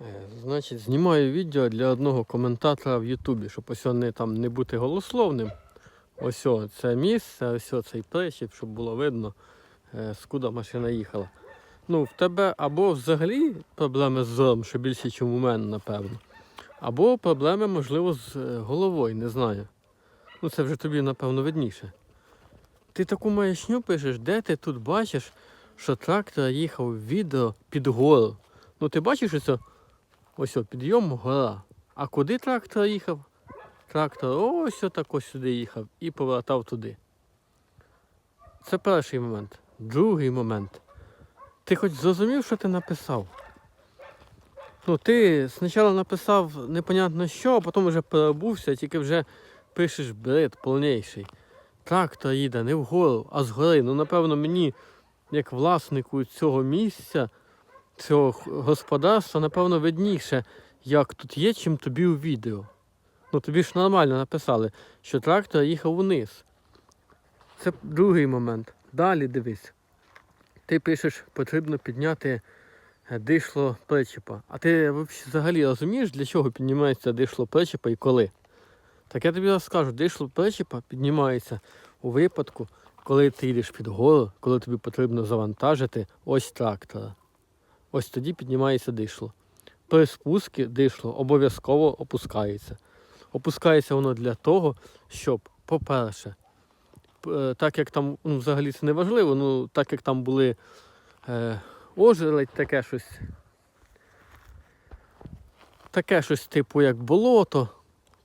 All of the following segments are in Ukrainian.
Е, Значить, знімаю відео для одного коментатора в Ютубі, щоб ось не, там не бути голословним. Ось це місце, ось о, цей причіп, щоб було видно, е, скуда машина їхала. Ну, в тебе або взагалі проблеми з зором, що більше, ніж у мене, напевно. Або проблеми, можливо, з е, головою, не знаю. Ну, це вже тобі, напевно, видніше. Ти таку маячню пишеш, де ти тут бачиш, що трактор їхав відео під гору. Ну ти бачиш ось, ось о, підйом гора. А куди трактор їхав? Трактор ось так ось сюди їхав і повертав туди. Це перший момент. Другий момент. Ти хоч зрозумів, що ти написав? Ну, ти спочатку написав непонятно що, а потім вже перебувся, тільки вже пишеш бред повніший. Трактор їде не вгору, а згори. Ну, напевно, мені, як власнику цього місця, цього господарства, напевно, видніше, як тут є, чим тобі у відео. Ну, тобі ж нормально написали, що трактор їхав вниз. Це другий момент. Далі дивись. Ти пишеш, потрібно підняти е, дишло причепа. А ти взагалі розумієш, для чого піднімається дишло причепа і коли? Так я тобі розкажу, дишло причепа піднімається у випадку, коли ти йдеш під гору, коли тобі потрібно завантажити ось трактора. Ось тоді піднімається дишло. При спуску дишло обов'язково опускається. Опускається воно для того, щоб, по-перше, е, так як там, ну, взагалі це не важливо, ну так як там були е, ожеледь, таке щось. Таке щось, типу, як болото,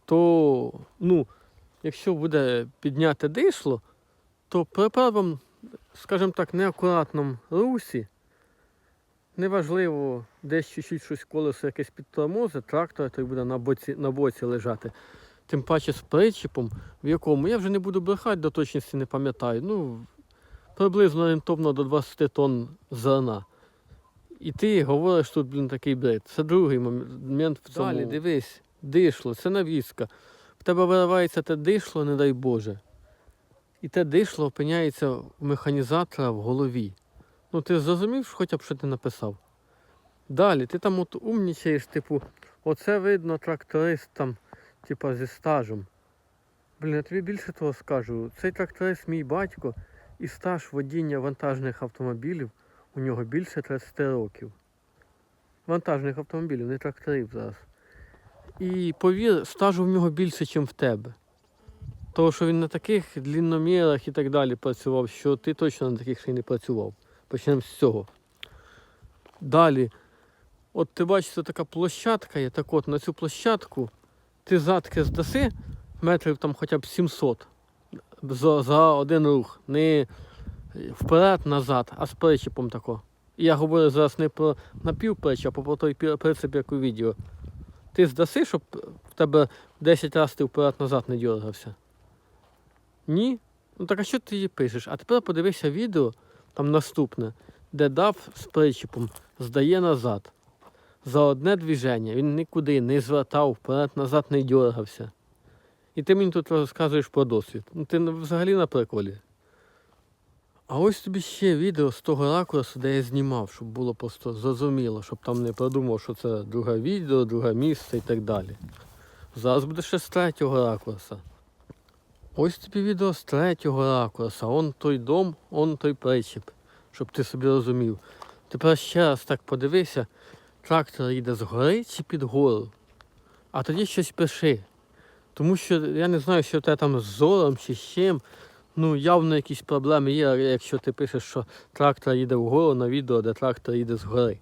то, ну, якщо буде підняти дишло, то при правому, скажімо так, неакуратному русі, неважливо, десь чуть-чуть щось колесо якесь підтормозить, трактор той буде на боці, на боці лежати. Тим паче з причіпом, в якому я вже не буду брехати, до точності не пам'ятаю. Ну, приблизно орієнтовно до 20 тонн зерна. І ти говориш тут, блін, такий бред. Це другий момент в цьому. Далі, дивись, дишло, це навіска. В тебе виривається те дишло, не дай Боже. І те дишло опиняється у механізатора в голові. Ну ти зрозумів, хоча б що ти написав? Далі, ти там от умнічаєш, типу, оце видно тракторист там, типа, зі стажем. Блін, я тобі більше того скажу. Цей тракторист мій батько і стаж водіння вантажних автомобілів у нього більше 30 років. Вантажних автомобілів, не тракторів зараз. І повір, стажу в нього більше, ніж в тебе. Тому що він на таких длінномірах і так далі працював, що ти точно на таких ще й не працював. Почнемо з цього. Далі, от ти бачиш, це така площадка є, так от на цю площадку ти задки здаси метрів там хоча б 700 за, за один рух. Не вперед-назад, а з причепом тако. І я говорю зараз не про напівпричеп, а про той принцип, як у відео. Ти здаси, щоб в тебе 10 разів ти вперед-назад не дергався. Ні? Ну так а що ти її пишеш? А тепер подивися відео, там наступне, де дав з причепом здає назад. За одне движення він нікуди не звертав, вперед-назад не дергався. І ти мені тут розказуєш про досвід. Ну ти взагалі на приколі. А ось тобі ще відео з того ракурсу, де я знімав, щоб було просто зрозуміло, щоб там не продумав, що це друге відео, друге місце і так далі. Зараз буде ще з третього ракурса. Ось тобі відео з третього ракурса. Он той дом, он той причіп, щоб ти собі розумів. Тепер ще раз так подивися, трактор їде згори чи під гору. А тоді щось пиши. Тому що я не знаю, що в тебе там з зором чи з чим. Ну, явно якісь проблеми є, якщо ти пишеш, що трактор їде вгору на відео, де трактор їде згори.